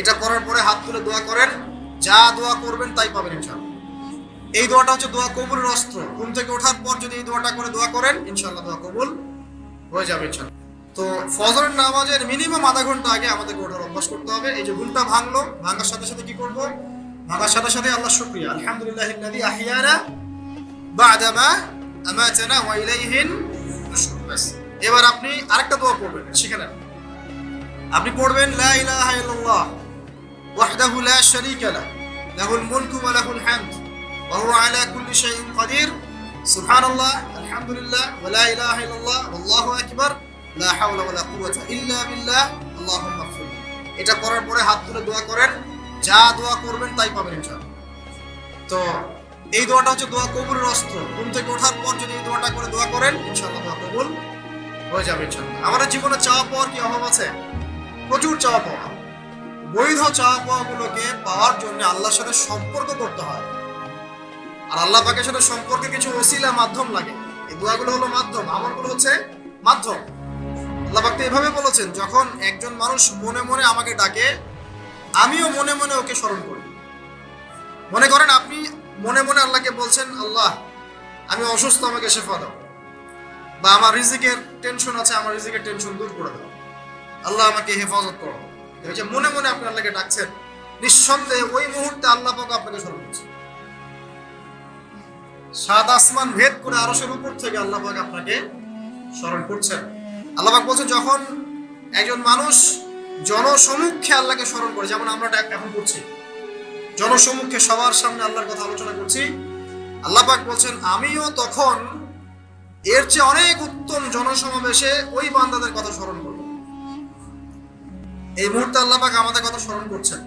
এটা করার পরে হাত তুলে দোয়া করেন। যা দোয়া করবেন তাই পাবেন ইনশাআল্লাহ। এই দোয়াটা হচ্ছে দোয়া কবুলের অস্ত্র। ঘুম থেকে ওঠার পর যদি এই দোয়াটা করে দোয়া করেন, ইনশাআল্লাহ দোয়া কবুল হয়ে যাবে ইনশাআল্লাহ। তো ফজরের নামাজের মিনিমাম আধা ঘণ্টা আগে আমাদেরকে ওঠার অভ্যাস করতে হবে। এই যে ঘুমটা ভাঙলো, ভাঙার সাথে সাথে কি করব? ভাঙার সাথে সাথে আল্লাহ শুকরিয়া। আলহামদুলিল্লাহ ইল্লাযী আহিয়ানা বা'দামা আমাতানা ওয়া ইলাইহিন। এবার আপনি আরেকটা দোয়া পড়বেন, শিখে নেন। আপনি পড়বেন, লা ইলাহা ইল্লাল্লাহ। লা শারীকা লাহ লাহুল মুলকু ওয়া লাহুল হামদ ওয়া হুয়া আলা কুল্লি শাইইন কাদির সুবহানাল্লাহ আলহামদুলিল্লাহ ওয়া লা ইলাহা ইল্লাল্লাহ ওয়াল্লাহু আকবার লা হাওলা ওয়া লা কুওয়াতা ইল্লা বিল্লাহ আল্লাহুম্মা ইগফির এটা করার পরে হাত তুলে দোয়া করেন। যা দোয়া করবেন তাই পাবেন ইনশাআল্লাহ। তো এই দোয়াটা হচ্ছে দোয়া কবুলের অস্ত্র। ঘুম থেকে ওঠার পর যদি এই দোয়াটা করে দোয়া করেন, ইনশাআল্লাহ দোয়া কবুল হয়ে যাবে ইনশাআল্লাহ। আমাদের জীবনে চাওয়া পাওয়ার কি অভাব আছে? প্রচুর চাওয়া পাওয়া। বৈধ চাওয়া পাওয়াগুলোকে পাওয়ার জন্য আল্লাহর সাথে সম্পর্ক করতে হয়। আর আল্লাহ পাকের সাথে সম্পর্কে কিছু ওসিলা মাধ্যম লাগে। এই দোয়াগুলো হলো মাধ্যম, আমলগুলো হচ্ছে মাধ্যম। আল্লাহ পাক এভাবে বলেছেন, যখন একজন মানুষ মনে মনে আমাকে ডাকে, আমিও মনে মনে ওকে স্মরণ করি। মনে করেন আপনি মনে মনে আল্লাহকে বলছেন, আল্লাহ, আমি অসুস্থ, আমাকে শেফা দাও। বা, আমার রিজিকের টেনশন আছে, আমার রিজিকের টেনশন দূর করে দাও। আল্লাহ আমাকে হেফাজত করো। যে মনে মনে আপনি আল্লাহকে ডাকছেন, নিঃসন্দেহে ওই মুহূর্তে আল্লাহ পাক আপনাকে স্মরণ করছে। সাত আসমান ভেদ করে আরশের উপর থেকে আল্লাহ পাক আপনাকে স্মরণ করছেন। আল্লাহ পাক বলছেন, যখন একজন মানুষ জনসমুখে আল্লাহকে স্মরণ করে, যেমন আমরা এখন করছি জনসমুখে সবার সামনে আল্লাহর কথা আলোচনা করছি, আল্লাহ পাক বলছেন, আমিও তখন এর চেয়ে অনেক উত্তম জনসমাবেশে ওই বান্দাদের কথা স্মরণ করব। এই মুহূর্তে আল্লাহ পাক আমাদের কথা স্মরণ করছেন।